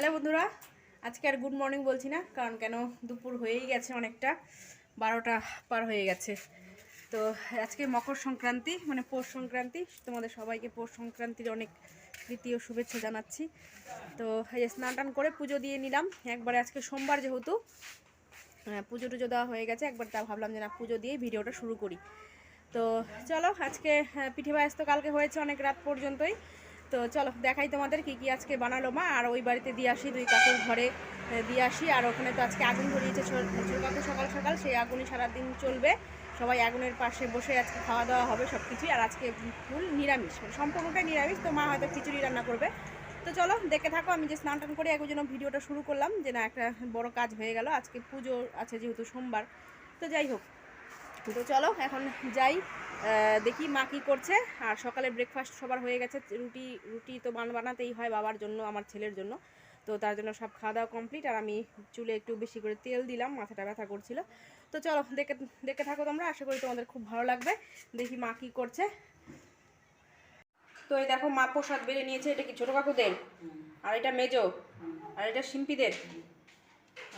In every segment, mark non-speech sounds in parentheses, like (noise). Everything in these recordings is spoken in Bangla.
হ্যালো বন্ধুরা, আজকে আর গুড মর্নিং বলছি না, কারণ কেন দুপুর হয়েই গেছে অনেকটা, বারোটা পার হয়ে গেছে। তো আজকে মকর সংক্রান্তি মানে পৌষ সংক্রান্তি, তোমাদের সবাইকে পৌষ সংক্রান্তির অনেক ও শুভেচ্ছা জানাচ্ছি। তো এই স্নান টান করে পুজো দিয়ে নিলাম, একবারে আজকে সোমবার যেহেতু পুজো টুজো দেওয়া হয়ে গেছে, একবার তা ভাবলাম যে না, পুজো দিয়ে ভিডিওটা শুরু করি। তো চলো আজকে পিঠে পায়েস তো কালকে হয়েছে অনেক রাত পর্যন্তই। তো চলো, দেখাই তোমাদের কি কি আজকে বানালো মা। আর ওই বাড়িতে দিয়ে আসি, দুই কাকুর ঘরে দিয়ে আসি। আর ওখানে তো আজকে আগুন ধরিয়েছে ছোট কাকু সকাল সকাল, সেই আগুনই সারাদিন চলবে। সবাই আগুনের পাশে বসে আজকে খাওয়া দাওয়া হবে সব কিছুই আর আজকে ফুল নিরামিষ মানে সম্পূর্ণটাই নিরামিষ, তো মা হয়তো খিচুড়ি রান্না করবে। তো চলো, দেখে থাকো, আমি যে স্নান টান করে একজন ভিডিওটা শুরু করলাম, যে না একটা বড় কাজ হয়ে গেল। আজকে পুজো আছে যেহেতু সোমবার। তো যাই হোক তো চলো, এখন যাই। দেখি মা কী করছে। আর সকালে ব্রেকফাস্ট সবার হয়ে গেছে। রুটি রুটি তো বান বানাতেই হয় বাবার জন্য, আমার ছেলের জন্য। তো তার জন্য সব খাওয়া দাওয়া কমপ্লিট আর আমি চুলে একটু বেশি করে তেল দিলাম, মাথাটা ব্যথা করছিল। তো চলো, দেখে দেখে থাকো তোমরা। আশা করি তোমাদের খুব ভালো লাগবে। দেখি মা কী করছে। তো এই দেখো, মা প্রসাদ বেড়ে নিয়েছে। এটা কি ছোটো কাকুদের? আর এটা মেজো? আর এটা শিম্পীদের?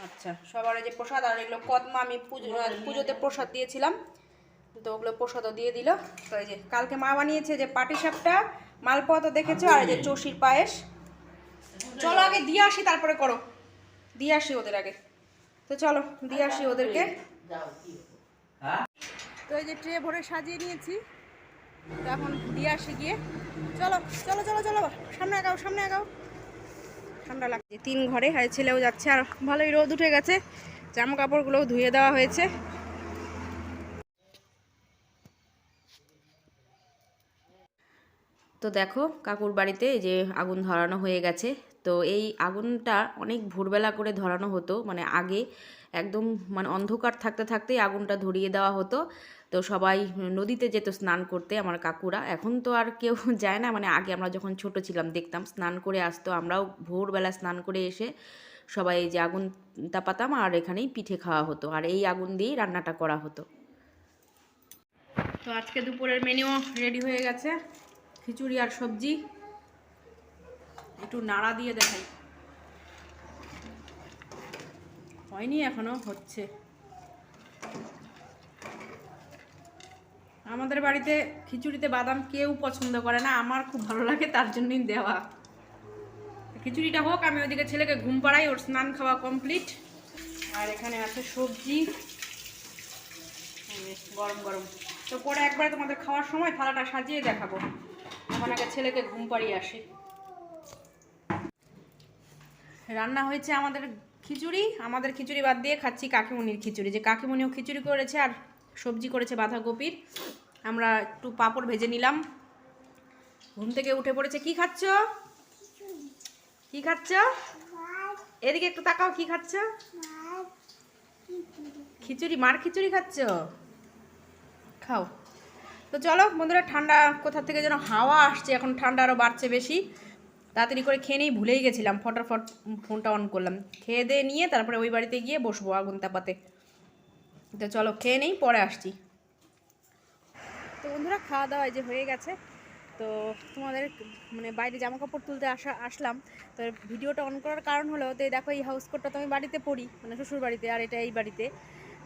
আচ্ছা সবার এই যে প্রসাদ আর এগুলো কদমা আমি পুজো পুজোতে প্রসাদ দিয়েছিলাম। তো ওগুলো প্রসাদও দিয়ে দিল। তো এই যে কালকে মা বানিয়েছে যে পাটি সাপটা মালপোয়া তো দেখেছ? আর এই যে চষির পায়েস। চলো আগে দিয়ে আসি তারপরে করো। দিয়ে আসি ওদের আগে। তো চলো দিয়ে আসি ওদেরকে। তো এই যে ট্রে ভরে সাজিয়ে নিয়েছি। তো এখন দিয়ে আসি গিয়ে। চলো চলো চলো চলো সামনে আগাও সামনে আগাও। ঠান্ডা লাগছে তিন ঘরে, আর ছেলেও যাচ্ছে, আর ভালোই রোদ উঠে গেছে। জামা কাপড়গুলোও ধুয়ে দেওয়া হয়েছে। তো দেখো, কাকুর বাড়িতে যে আগুন ধরানো হয়ে গেছে। তো এই আগুনটা অনেক ভোরবেলা করে ধরানো হতো। মানে আগে একদম মানে অন্ধকার থাকতে থাকতেই আগুনটা ধরিয়ে দেওয়া হতো। তো সবাই নদীতে যেত স্নান করতে আমার কাকুরা। এখন তো আর কেউ (laughs) যায় না। মানে আগে আমরা যখন ছোট ছিলাম দেখতাম, স্নান করে আসতো। আমরাও ভোরবেলা স্নান করে এসে সবাই এই যে আগুন তাপাতাম আর এখানেই পিঠে খাওয়া হতো। আর এই আগুন দিয়েই রান্নাটা করা হতো। তো আজকে দুপুরের মেনুও রেডি হয়ে গেছে। খিচুড়ি আর সবজি। একটু নাড়া দিয়ে দেখাই। হয়নি, এখনও হচ্ছে। আমাদের বাড়িতে খিচুড়িতে বাদাম কেউ পছন্দ করে না, আমার খুব ভালো লাগে, তার জন্যই দেওয়া। খিচুড়িটা হোক, আমি ওইদিকে ছেলেকে ঘুম পাড়াই, ওর স্নান খাওয়া কমপ্লিট। আর এখানে আছে সবজি। গরম গরম। তো পরে একবারে তোমাদের খাওয়ার সময় থালাটা সাজিয়ে দেখাবো। এখন আগে ছেলেকে ঘুম পাড়িয়ে আসি। রান্না হয়েছে আমাদের খিচুড়ি। আমাদের খিচুড়ি বাদ দিয়ে খাচ্ছি কাকিমুনির খিচুড়ি। যে কাকিমুনিও খিচুড়ি করেছে আর সবজি করেছে বাঁধাকপির। আমরা একটু পাঁপড় ভেজে নিলাম। ঘুম থেকে উঠে পড়েছে। কি খাচ্ছ? কি খাচ্ছ? এদিকে একটু তাকাও, কি খাচ্ছ? খিচুড়ি, মার খিচুড়ি খাচ্ছ? খাও। তো চলো, বন্ধুরা, ঠান্ডা কোথা থেকে যেন হাওয়া আসছে, এখন ঠান্ডা আরও বাড়ছে বেশি। তাড়াতাড়ি করে খেয়ে নিয়েই ভুলেই গেছিলাম। ফটাফট ফোনটা অন করলাম। খেয়ে দিয়ে নিয়ে তারপরে ওই বাড়িতে গিয়ে বসবো আগুন তাপাতে। তো চলো খেয়ে নেই, পরে আসছি। তো বন্ধুরা, খাওয়া দাওয়া যে হয়ে গেছে। তো তোমাদের মানে বাইরে জামা কাপড় তুলতে আসা, আসলাম। তো ভিডিওটা অন করার কারণ হলো তো দেখো এই হাউস কোটটা তো আমি বাড়িতে পড়ি মানে শ্বশুর বাড়িতে, আর এটা এই বাড়িতে।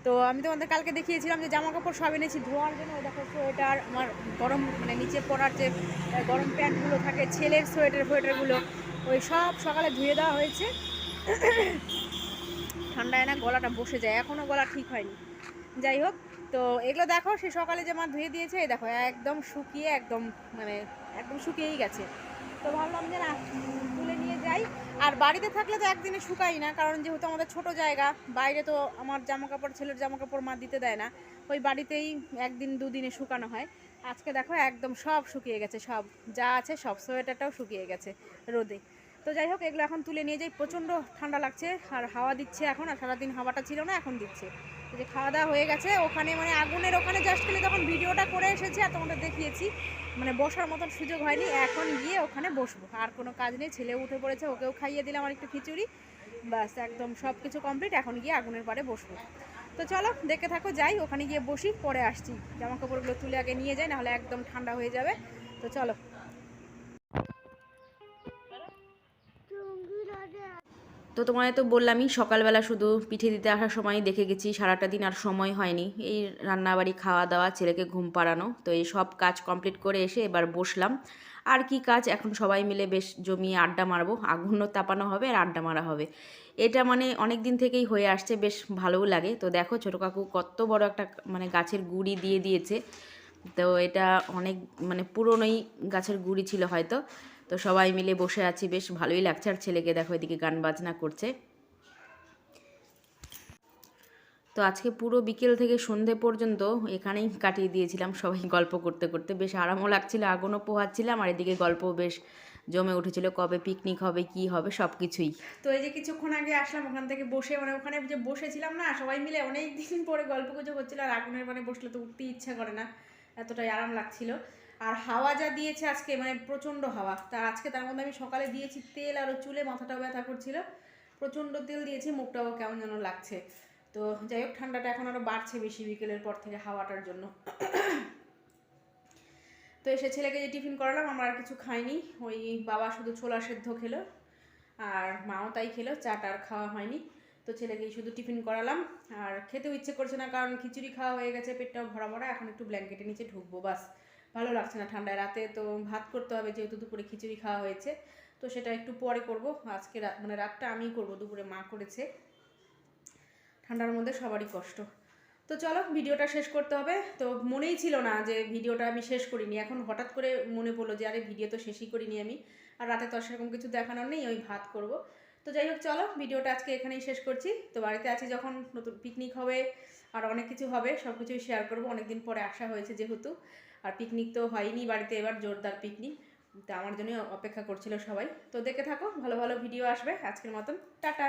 তো আমি তোমাদের কালকে দেখিয়েছিলাম যে জামা কাপড় সব এনেছি। ধোয়ার জন্য দেখো সোয়েটার, আমার গরম মানে নিচে পরার যে গরম প্যান্টগুলো থাকে, ছেলের সোয়েটার ফোয়েটারগুলো ওই সব সকালে ধুয়ে দেওয়া হয়েছে। (coughs) ঠান্ডায় না গলাটা বসে যায় এখনও গলা ঠিক হয়নি। যাই হোক, তো এগুলো দেখো, সে সকালে যে মা ধুয়ে দিয়েছে, এই দেখো, একদম শুকিয়ে, একদম মানে একদম শুকিয়েই গেছে। তো ভাবলাম যে না, তুলে নিয়ে যাই। আর বাড়িতে থাকলে তো একদিনে শুকাই না, কারণ যেহেতু আমাদের ছোট জায়গা, বাইরে তো আমার জামা কাপড় ছেলের জামা কাপড় মা দিতে দেয় না। ওই বাড়িতেই একদিন, দুদিনে শুকানো হয়। আজকে দেখো, একদম সব শুকিয়ে গেছে, সব যা আছে, সব সোয়েটারটাও শুকিয়ে গেছে রোদে। তো যাই হোক, এগুলো এখন তুলে নিয়ে যাই। প্রচণ্ড ঠান্ডা লাগছে, আর হাওয়া দিচ্ছে এখন, আর সারাদিন হাওয়াটা ছিল না, এখন দিচ্ছে। যে খাওয়া দাওয়া হয়ে গেছে, ওখানে মানে আগুনের ওখানে জাস্ট খালি তখন ভিডিওটা করে এসেছি আর তোমাদের দেখিয়েছি মানে বসার মতন সুযোগ হয়নি, এখন গিয়ে ওখানে বসবো। আর কোনো কাজ নেই, ছেলে উঠে পড়েছে, ওকেও খাইয়ে দিলাম আর একটু খিচুড়ি। ব্যাস, একদম সব কিছু কমপ্লিট এখন গিয়ে আগুনের পাড়ে বসবো। তো চলো, দেখে থাকো, যাই, ওখানে গিয়ে বসি, পরে আসছি। জামা কাপড়গুলো তুলে আগে নিয়ে যাই, নাহলে একদম ঠান্ডা হয়ে যাবে। তো চলো। তো তোমায় তো বললামই সকালবেলা শুধু পিঠে দিতে আসার সময় দেখে গেছি, সারাটা দিন আর সময় হয়নি। এই রান্নাবাড়ি খাওয়া দাওয়া ছেলেকে ঘুম পাড়ানো, তো এই সব কাজ কমপ্লিট করে এসে এবার বসলাম। আর কি কাজ? এখন সবাই মিলে বেশ জমিয়ে আড্ডা মারবো। আগুনও তাপানো হবে আর আড্ডা মারা হবে। এটা মানে অনেক দিন থেকেই হয়ে আসছে, বেশ ভালোও লাগে। তো দেখো, ছোটো কাকু কত বড় একটা মানে গাছের গুড়ি দিয়ে দিয়েছে। তো এটা অনেক মানে পুরনোই গাছের গুড়ি ছিল হয়তো। তো সবাই মিলে বসে আছি, বেশ ভালোই লাগছে। আর ছেলেকে দেখো, এদিকে গান বাজনা করছে। তো আজকে পুরো বিকেল থেকে সন্ধে পর্যন্ত এখানেই কাটিয়ে দিয়েছিলাম সবাই গল্প করতে করতে। বেশ আরামও লাগছিল, আগুনও পোহাচ্ছিলাম, আর এদিকে গল্প বেশ জমে উঠেছিল, কবে পিকনিক হবে, কি হবে, সব কিছুই। তো এই যে কিছুক্ষণ আগে আসলাম ওখান থেকে বসে মানে ওখানে যে বসেছিলাম না, সবাই মিলে অনেক দিন পরে গল্প গুজব হচ্ছিল, আর আগুনের মানে বসলে তো উঠতে ইচ্ছা করে না, এতটাই আরাম লাগছিল। আর হাওয়া যা দিয়েছে আজকে মানে প্রচণ্ড হাওয়া। তা আজকে তার মধ্যে আমি সকালে দিয়েছি তেল আর চুলে মাথাটাও ব্যথা করছিল। প্রচণ্ড তেল দিয়েছি, মুখটাও কেমন যেন লাগছে। তো যাই হোক, ঠান্ডাটা এখন আরও বাড়ছে বেশি বিকেলের পর থেকে হাওয়াটার জন্য। তো এসে ছেলেকে যে টিফিন করালাম, আমার আর কিছু খাইনি। ওই বাবা শুধু ছোলা সেদ্ধ খেলো, আর মাও তাই খেলো, চাটা আর খাওয়া হয়নি। তো ছেলেকে শুধু টিফিন করালাম। আর খেতেও ইচ্ছে করছে না, কারণ খিচুড়ি খাওয়া হয়ে গেছে, পেটটাও ভরা ভরা, এখন একটু ব্ল্যাঙ্কেটের নিচে ঢুকবো, বাস। ভালো লাগছে না ঠান্ডায়। রাতে তো ভাত করতে হবে, যেহেতু দুপুরে খিচুড়ি খাওয়া হয়েছে। তো সেটা একটু পরে করব। আজকে মানে রাতটা আমিই করব, দুপুরে মা করেছে। ঠান্ডার মধ্যে সবারই কষ্ট। তো চলো, ভিডিওটা শেষ করতে হবে। তো মনেই ছিল না যে ভিডিওটা আমি শেষ করিনি। এখন হঠাৎ করে মনে পড়ল যে, আরে, ভিডিও তো শেষই করিনি আমি। আর রাতে তো সেরকম কিছু দেখানোর নেই, ওই ভাত করব। তো যাই হোক, চলো, ভিডিওটা আজকে এখানেই শেষ করছি। তো বাড়িতে আছি যখন, নতুন পিকনিক হবে আর অনেক কিছু হবে, সব কিছুই শেয়ার করব। অনেকদিন পরে আসা হয়েছে যেহেতু। আর পিকনিক তো হয়নি বাড়িতে এবার, জোরদার পিকনিক তা আমার জন্যই অপেক্ষা করছিল সবাই। তো দেখে থাকো, ভালো ভালো ভিডিও আসবে আজকের মতন। টাটা!